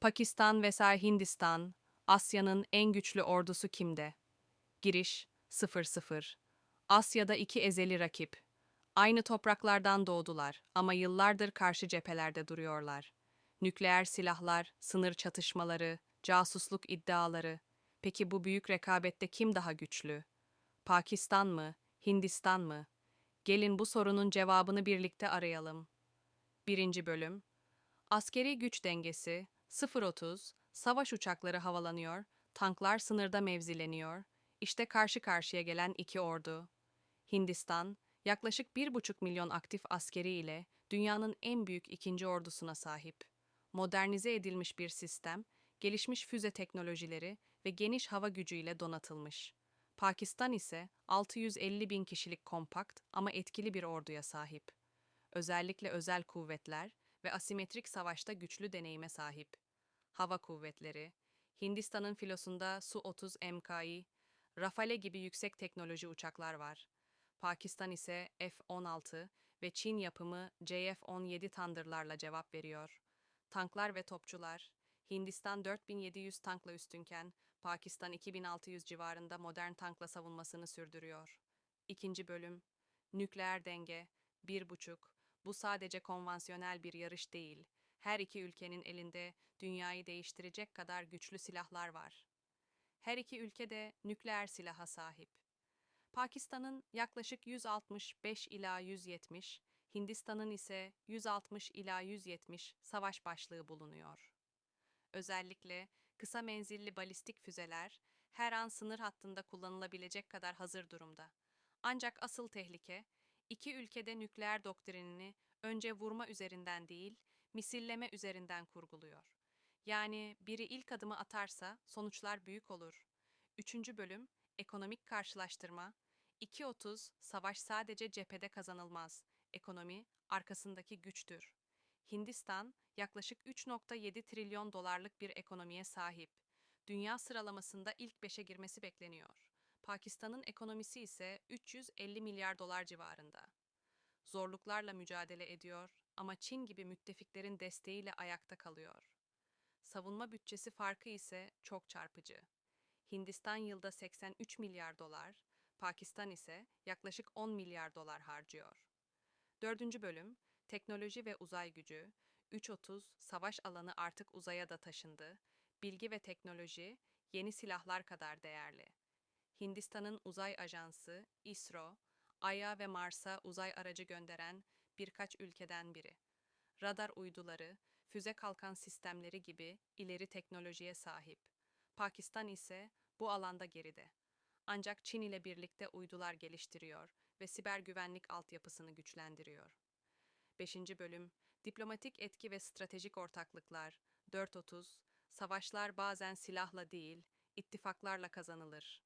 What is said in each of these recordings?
Pakistan vs Hindistan, Asya'nın en güçlü ordusu kimde? Giriş 0-0. Asya'da iki ezeli rakip. Aynı topraklardan doğdular ama yıllardır karşı cephelerde duruyorlar. Nükleer silahlar, sınır çatışmaları, casusluk iddiaları. Peki bu büyük rekabette kim daha güçlü? Pakistan mı, Hindistan mı? Gelin bu sorunun cevabını birlikte arayalım. 1. Bölüm Askeri güç dengesi 0.30 Savaş uçakları havalanıyor, tanklar sınırda mevzileniyor. İşte karşı karşıya gelen iki ordu. Hindistan, yaklaşık 1,5 milyon aktif askeri ile dünyanın en büyük ikinci ordusuna sahip. Modernize edilmiş bir sistem, gelişmiş füze teknolojileri ve geniş hava gücüyle donatılmış. Pakistan ise 650 bin kişilik kompakt ama etkili bir orduya sahip. Özellikle özel kuvvetler ve asimetrik savaşta güçlü deneyime sahip. Hava kuvvetleri, Hindistan'ın filosunda Su-30 MKI, Rafale gibi yüksek teknoloji uçaklar var. Pakistan ise F-16 ve Çin yapımı JF-17 Thunder'larla cevap veriyor. Tanklar ve topçular, Hindistan 4700 tankla üstünken Pakistan 2600 civarında modern tankla savunmasını sürdürüyor. İkinci bölüm, nükleer denge, bir buçuk, bu sadece konvansiyonel bir yarış değil. Her iki ülkenin elinde dünyayı değiştirecek kadar güçlü silahlar var. Her iki ülke de nükleer silaha sahip. Pakistan'ın yaklaşık 165 ila 170, Hindistan'ın ise 160 ila 170 savaş başlığı bulunuyor. Özellikle kısa menzilli balistik füzeler her an sınır hattında kullanılabilecek kadar hazır durumda. Ancak asıl tehlike iki ülkede nükleer doktrinini önce vurma üzerinden değil, misilleme üzerinden kurguluyor. Yani biri ilk adımı atarsa sonuçlar büyük olur. Üçüncü bölüm, ekonomik karşılaştırma. 2.30, savaş sadece cephede kazanılmaz. Ekonomi, arkasındaki güçtür. Hindistan, yaklaşık 3.7 trilyon dolarlık bir ekonomiye sahip. Dünya sıralamasında ilk beşe girmesi bekleniyor. Pakistan'ın ekonomisi ise 350 milyar dolar civarında. Zorluklarla mücadele ediyor ama Çin gibi müttefiklerin desteğiyle ayakta kalıyor. Savunma bütçesi farkı ise çok çarpıcı. Hindistan yılda 83 milyar dolar, Pakistan ise yaklaşık 10 milyar dolar harcıyor. Dördüncü bölüm, teknoloji ve uzay gücü, 3.30 savaş alanı artık uzaya da taşındı, bilgi ve teknoloji yeni silahlar kadar değerli. Hindistan'ın uzay ajansı, ISRO, Ay'a ve Mars'a uzay aracı gönderen birkaç ülkeden biri. Radar uyduları, füze kalkan sistemleri gibi ileri teknolojiye sahip. Pakistan ise bu alanda geride. Ancak Çin ile birlikte uydular geliştiriyor ve siber güvenlik altyapısını güçlendiriyor. 5. bölüm Diplomatik etki ve stratejik ortaklıklar 4.30 Savaşlar bazen silahla değil, ittifaklarla kazanılır.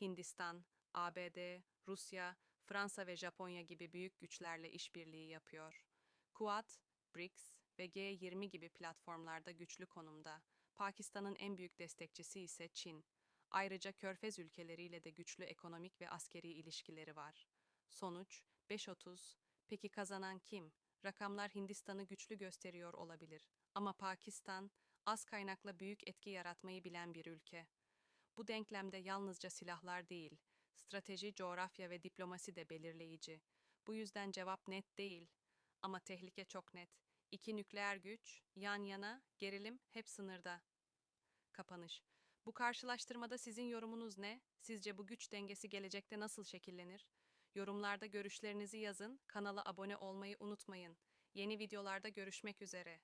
Hindistan, ABD, Rusya, Fransa ve Japonya gibi büyük güçlerle işbirliği yapıyor. Quad, BRICS ve G20 gibi platformlarda güçlü konumda. Pakistan'ın en büyük destekçisi ise Çin. Ayrıca Körfez ülkeleriyle de güçlü ekonomik ve askeri ilişkileri var. Sonuç 5.30. Peki kazanan kim? Rakamlar Hindistan'ı güçlü gösteriyor olabilir. Ama Pakistan az kaynakla büyük etki yaratmayı bilen bir ülke. Bu denklemde yalnızca silahlar değil, strateji, coğrafya ve diplomasi de belirleyici. Bu yüzden cevap net değil. Ama tehlike çok net. İki nükleer güç, yan yana, gerilim hep sınırda. Kapanış. Bu karşılaştırmada sizin yorumunuz ne? Sizce bu güç dengesi gelecekte nasıl şekillenir? Yorumlarda görüşlerinizi yazın, kanala abone olmayı unutmayın. Yeni videolarda görüşmek üzere.